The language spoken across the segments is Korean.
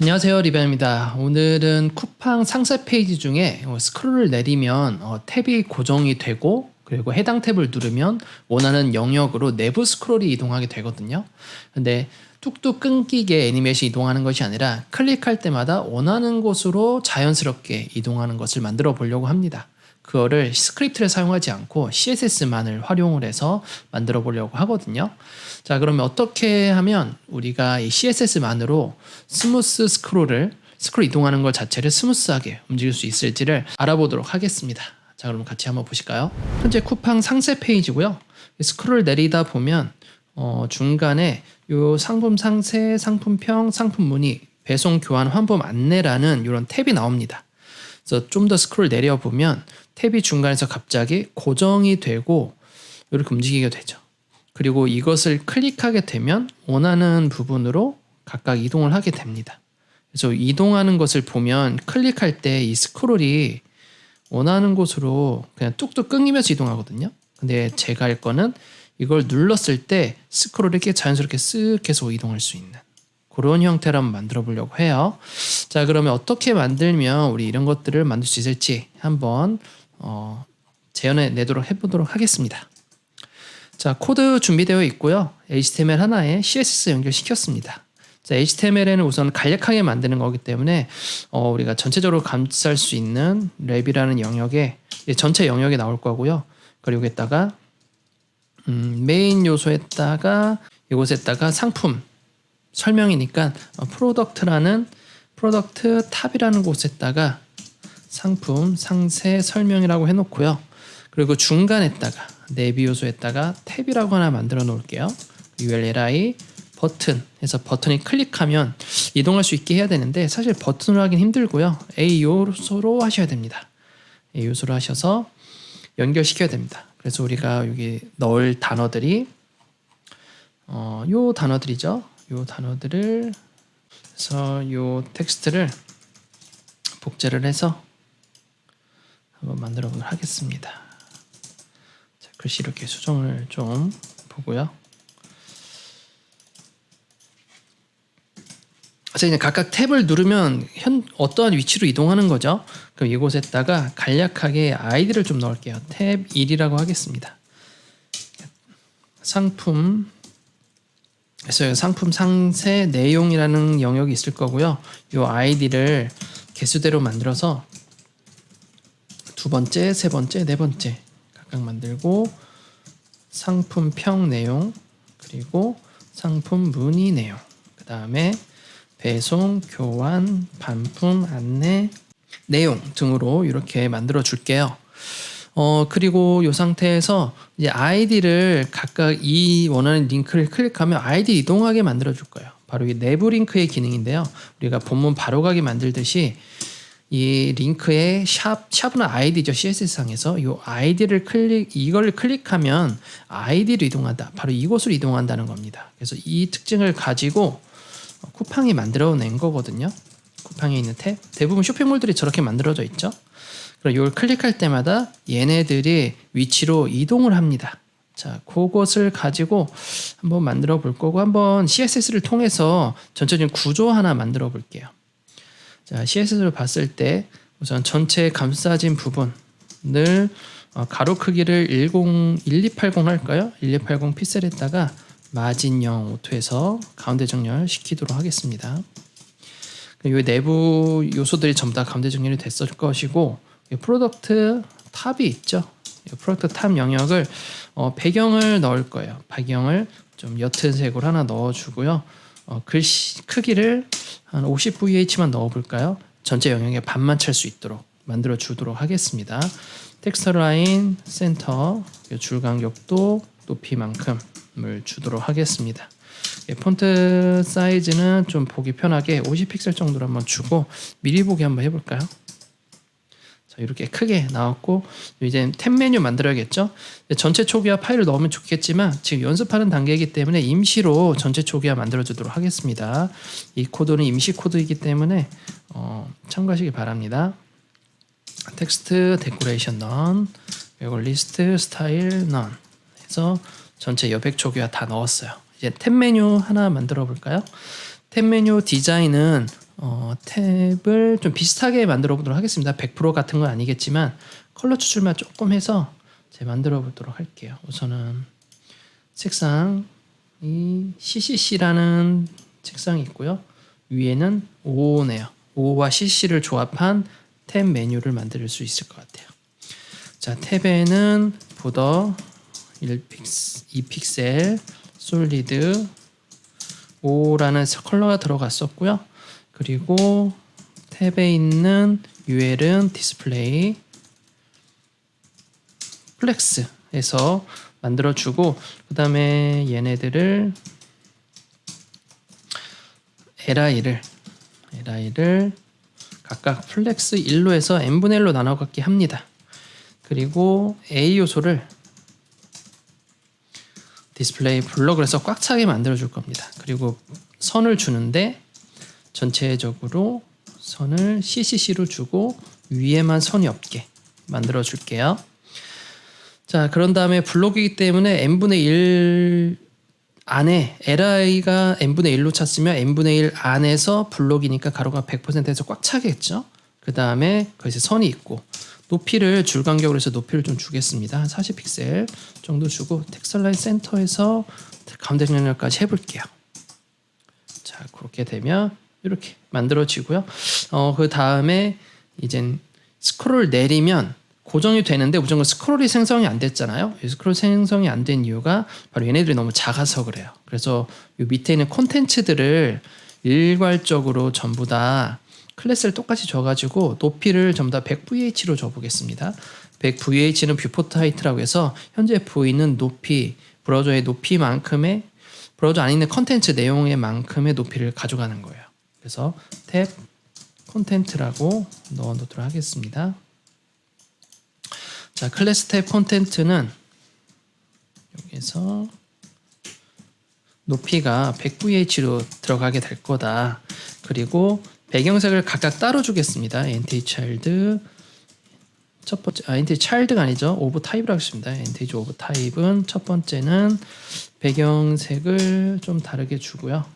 안녕하세요 리벤입니다. 오늘은 쿠팡 상세 페이지 중에 어, 스크롤을 내리면 어, 탭이 고정이 되고 그리고 해당 탭을 누르면 원하는 영역으로 내부 스크롤이 이동하게 되거든요. 근데 뚝뚝 끊기게 애니메이션 이동하는 것이 아니라 클릭할 때마다 원하는 곳으로 자연스럽게 이동하는 것을 만들어 보려고 합니다. 그거를 스크립트를 사용하지 않고 CSS만을 활용을 해서 만들어 보려고 하거든요. 자, 그러면 어떻게 하면 우리가 이 CSS만으로 스무스 스크롤을 스크롤 이동하는 것 자체를 스무스하게 움직일 수 있을지를 알아보도록 하겠습니다. 자, 그럼 같이 한번 보실까요? 현재 쿠팡 상세 페이지고요. 스크롤 내리다 보면 어, 중간에 요 상품 상세, 상품평, 상품 문의, 배송 교환 환법 안내라는 이런 탭이 나옵니다. 그래서 좀 더 스크롤 내려 보면 탭이 중간에서 갑자기 고정이 되고 이렇게 움직이게 되죠. 그리고 이것을 클릭하게 되면 원하는 부분으로 각각 이동을 하게 됩니다. 그래서 이동하는 것을 보면 클릭할 때 이 스크롤이 원하는 곳으로 그냥 뚝뚝 끊기면서 이동하거든요. 근데 제가 할 거는 이걸 눌렀을 때 스크롤이 이렇게 자연스럽게 쓱 해서 이동할 수 있는 그런 형태로 한번 만들어 보려고 해요. 자, 그러면 어떻게 만들면 우리 이런 것들을 만들 수 있을지 한번 어, 재현해 내도록 해보도록 하겠습니다. 자, 코드 준비되어 있고요. HTML 하나에 CSS 연결시켰습니다. 자, HTML에는 우선 간략하게 만드는 거기 때문에 어, 우리가 전체적으로 감쌀 수 있는 랩이라는 영역에 전체 영역에 나올 거고요. 그리고 여기다가 음, 메인 요소에다가 이곳에다가 상품 설명이니까 어, 프로덕트라는 프로덕트 탑이라는 곳에다가 상품 상세 설명이라고 해놓고요. 그리고 중간에다가 내비 요소에다가 탭이라고 하나 만들어 놓을게요. ULLI 버튼 해서 버튼이 클릭하면 이동할 수 있게 해야 되는데 사실 버튼으로 하긴 힘들고요. A 요소로 하셔야 됩니다. A 요소로 하셔서 연결시켜야 됩니다. 그래서 우리가 여기 넣을 단어들이 어, 요 단어들이죠. 요 단어들을 그래서 요 텍스트를 복제를 해서 한번 만들어 보도록 하겠습니다. 자, 글씨 이렇게 수정을 좀 보고요. 그래서 이제 각각 탭을 누르면 현 어떠한 위치로 이동하는 거죠. 그럼 이곳에다가 간략하게 아이디를 좀 넣을게요. 탭 1이라고 하겠습니다. 상품 그래서 상품 상세 내용이라는 영역이 있을 거고요. 이 아이디를 개수대로 만들어서 두 번째, 세 번째, 네 번째 각각 만들고 상품평 내용 그리고 상품 문의 내용 그 다음에 배송, 교환, 반품, 안내 내용 등으로 이렇게 만들어 줄게요. 어, 그리고 이 상태에서 이제 아이디를 각각 이 원하는 링크를 클릭하면 아이디 이동하게 만들어 줄 거예요. 바로 이 내부 링크의 기능인데요. 우리가 본문 바로 가기 만들듯이 이 링크의 샵, 샵은 아이디죠. CSS상에서 이 아이디를 클릭, 이걸 클릭하면 아이디로 이동한다. 바로 이곳으로 이동한다는 겁니다. 그래서 이 특징을 가지고 쿠팡이 만들어 낸 거거든요. 쿠팡에 있는 탭. 대부분 쇼핑몰들이 저렇게 만들어져 있죠. 그럼 이걸 클릭할 때마다 얘네들이 위치로 이동을 합니다. 자, 그것을 가지고 한번 만들어 볼 거고 한번 CSS를 통해서 전체적인 구조 하나 만들어 볼게요. 자, CSS를 봤을 때 우선 전체 감싸진 부분을 어, 가로 크기를 10 1280 할까요? 1280 픽셀에다가 마진 0 오토에서 가운데 정렬 시키도록 하겠습니다. 이 내부 요소들이 전부 다 가운데 정렬이 됐을 것이고 프로덕트 탑이 있죠. 프로덕트 탑 영역을 어, 배경을 넣을 거예요. 배경을 좀 옅은 색으로 하나 넣어주고요. 어, 글씨 크기를 한 50VH만 넣어볼까요? 전체 영역에 반만 찰 수 있도록 만들어 주도록 하겠습니다. 텍스처 라인 센터 줄 간격도 높이만큼을 주도록 하겠습니다. 예, 폰트 사이즈는 좀 보기 편하게 50픽셀 정도로 한번 주고 미리 보기 한번 해볼까요? 자, 이렇게 크게 나왔고 이제 탭 메뉴 만들어야겠죠. 전체 초기화 파일을 넣으면 좋겠지만 지금 연습하는 단계이기 때문에 임시로 전체 초기화 만들어주도록 하겠습니다. 이 코드는 임시 코드이기 때문에 어, 참고하시기 바랍니다. 텍스트 데코레이션 넌 그리고 리스트 스타일 넌 해서 전체 여백 초기화 다 넣었어요. 이제 탭 메뉴 하나 만들어 볼까요? 탭 메뉴 디자인은 어, 탭을 좀 비슷하게 만들어 보도록 하겠습니다. 100% 같은 건 아니겠지만 컬러 추출만 조금 해서 제가 만들어 보도록 할게요. 우선은 책상 이 CCC라는 책상이 있고요. 위에는 5네요. 5와 CC를 조합한 탭 메뉴를 만들 수 있을 것 같아요. 자, 탭에는 보더 1픽스, 2픽셀, 솔리드 5라는 컬러가 들어갔었고요. 그리고 탭에 있는 UL은 디스플레이 플렉스에서 만들어주고 그 다음에 얘네들을 LI를 LI를 각각 플렉스 1로 해서 n분의 1로 나눠 갖기 합니다. 그리고 A 요소를 디스플레이 블럭을 해서 꽉 차게 만들어 줄 겁니다. 그리고 선을 주는데 전체적으로 선을 CCC로 주고 위에만 선이 없게 만들어 줄게요. 자, 그런 다음에 블록이기 때문에 n분의 1 안에 li가 n분의 1로 찼으면 n분의 1 안에서 블록이니까 가로가 100%에서 꽉 차겠죠. 그 다음에 거기서 선이 있고 높이를 줄 간격으로 해서 높이를 좀 주겠습니다. 한 40픽셀 정도 주고 텍스처 라인 센터에서 가운데 정렬까지 해볼게요. 자, 그렇게 되면 이렇게 만들어지고요. 어, 그 다음에 이젠 스크롤 내리면 고정이 되는데 무조건 스크롤이 생성이 안 됐잖아요. 이 스크롤 생성이 안 된 이유가 바로 얘네들이 너무 작아서 그래요. 그래서 이 밑에 있는 콘텐츠들을 일괄적으로 전부 다 클래스를 똑같이 줘가지고 높이를 전부 다 100VH로 줘보겠습니다. 100VH는 뷰포트 하이트라고 해서 현재 보이는 높이 브라우저의 높이만큼의 브라우저 안에 있는 컨텐츠 내용의 만큼의 높이를 가져가는 거예요. 그래서 탭 콘텐츠라고 넣어 놓도록 하겠습니다. 자, 클래스 탭 콘텐츠는 여기서 높이가 100VH로 들어가게 될 거다. 그리고 배경색을 각각 따로 주겠습니다. 엔티 차일드 첫 번째 아 엔티 차일드가 아니죠. 오브 타입이라고 했습니다. 엔티지 오브 타입은 첫 번째는 배경색을 좀 다르게 주고요.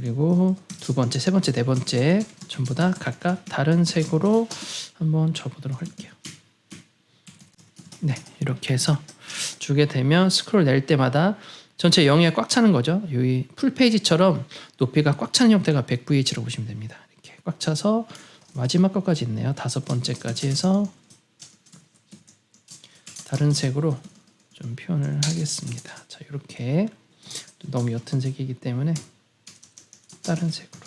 그리고 두 번째, 세 번째, 네 번째 전부 다 각각 다른 색으로 한번 줘보도록 할게요. 네, 이렇게 해서 주게 되면 스크롤 낼 때마다 전체 0에 꽉 차는 거죠. 여기 풀페이지처럼 높이가 꽉 차는 형태가 100VH로 보시면 됩니다. 이렇게 꽉 차서 마지막 것까지 있네요. 다섯 번째까지 해서 다른 색으로 좀 표현을 하겠습니다. 자, 이렇게 너무 옅은 색이기 때문에 다른 색으로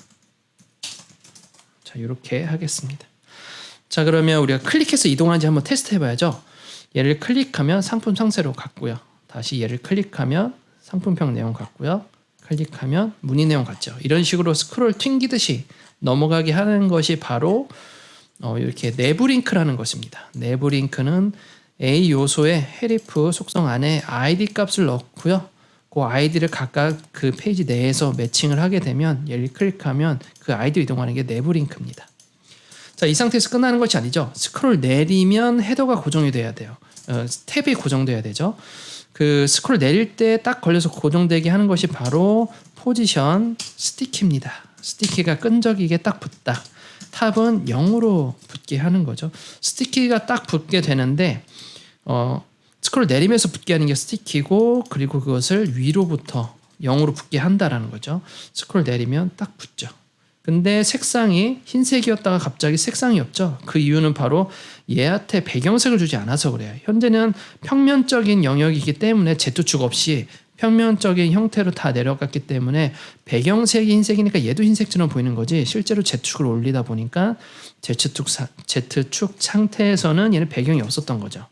자, 이렇게 하겠습니다. 자, 그러면 우리가 클릭해서 이동하는지 한번 테스트 해봐야죠. 얘를 클릭하면 상품 상세로 갔고요. 다시 얘를 클릭하면 상품평 내용 같고요. 클릭하면 문의 내용 같죠. 이런 식으로 스크롤 튕기듯이 넘어가게 하는 것이 바로 어, 이렇게 내부 링크라는 것입니다. 내부 링크는 A 요소의 헤리프 속성 안에 ID 값을 넣고요. 그 아이디를 각각 그 페이지 내에서 매칭을 하게 되면 얘를 클릭하면 그 아이디로 이동하는 게 내부 링크입니다. 자, 이 상태에서 끝나는 것이 아니죠. 스크롤 내리면 헤더가 고정이 돼야 돼요. 어, 탭이 고정돼야 되죠. 그 스크롤 내릴 때 딱 걸려서 고정되게 하는 것이 바로 포지션 스티키입니다. 스티키가 끈적이게 딱 붙다. 탑은 0으로 붙게 하는 거죠. 스티키가 딱 붙게 되는데 어, 스크롤 내리면서 붙게 하는 게 스티키고 그리고 그것을 위로부터 0으로 붙게 한다라는 거죠. 스크롤 내리면 딱 붙죠. 근데 색상이 흰색이었다가 갑자기 색상이 없죠. 그 이유는 바로 얘한테 배경색을 주지 않아서 그래요. 현재는 평면적인 영역이기 때문에 제투축 없이 평면적인 형태로 다 내려갔기 때문에 배경색이 흰색이니까 얘도 흰색처럼 보이는 거지 실제로 Z축을 올리다 보니까 Z축, 사, Z축 상태에서는 얘는 배경이 없었던 거죠.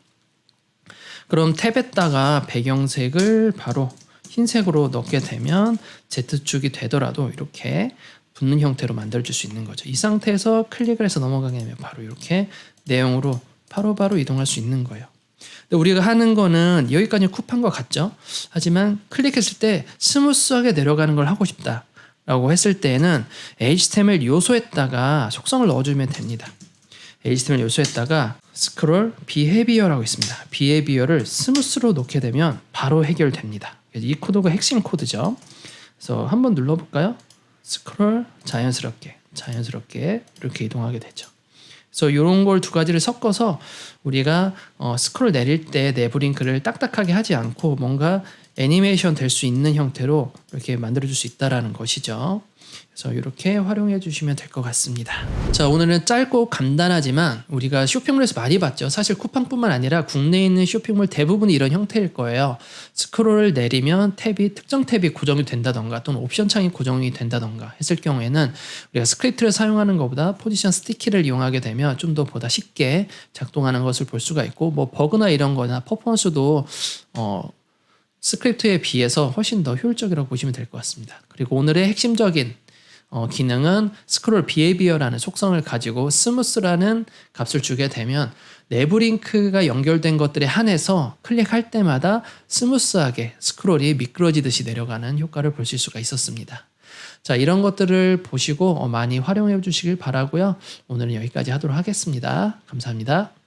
그럼 탭에다가 배경색을 바로 흰색으로 넣게 되면 Z축이 되더라도 이렇게 붙는 형태로 만들어줄 수 있는 거죠. 이 상태에서 클릭을 해서 넘어가게 되면 바로 이렇게 내용으로 바로바로 바로 이동할 수 있는 거예요. 근데 우리가 하는 거는 여기까지 쿠팡과 같죠. 하지만 클릭했을 때 스무스하게 내려가는 걸 하고 싶다 라고 했을 때는 HTML 요소에다가 속성을 넣어주면 됩니다. HTML 요소에다가 스크롤 비헤비어라고 있습니다. 비헤비어를 스무스로 놓게 되면 바로 해결됩니다. 이 코드가 핵심 코드죠. 그래서 한번 눌러볼까요? 스크롤 자연스럽게 자연스럽게 이렇게 이동하게 되죠. 그래서 이런 걸 두 가지를 섞어서 우리가 어, 스크롤 내릴 때 내부 링크를 딱딱하게 하지 않고 뭔가 애니메이션 될 수 있는 형태로 이렇게 만들어 줄 수 있다라는 것이죠. 그래서 이렇게 활용해 주시면 될 것 같습니다. 자, 오늘은 짧고 간단하지만 우리가 쇼핑몰에서 많이 봤죠. 사실 쿠팡뿐만 아니라 국내에 있는 쇼핑몰 대부분이 이런 형태일 거예요. 스크롤을 내리면 탭이 특정 탭이 고정이 된다던가 또는 옵션 창이 고정이 된다던가 했을 경우에는 우리가 스크립트를 사용하는 것보다 포지션 스티키를 이용하게 되면 좀 더 보다 쉽게 작동하는 것을 볼 수가 있고 뭐 버그나 이런 거나 퍼포먼스도 어 스크립트에 비해서 훨씬 더 효율적이라고 보시면 될 것 같습니다. 그리고 오늘의 핵심적인 어, 기능은 스크롤 비헤비어라는 속성을 가지고 스무스라는 값을 주게 되면 내부 링크가 연결된 것들에 한해서 클릭할 때마다 스무스하게 스크롤이 미끄러지듯이 내려가는 효과를 보실 수가 있었습니다. 자, 이런 것들을 보시고 어, 많이 활용해 주시길 바라고요. 오늘은 여기까지 하도록 하겠습니다. 감사합니다.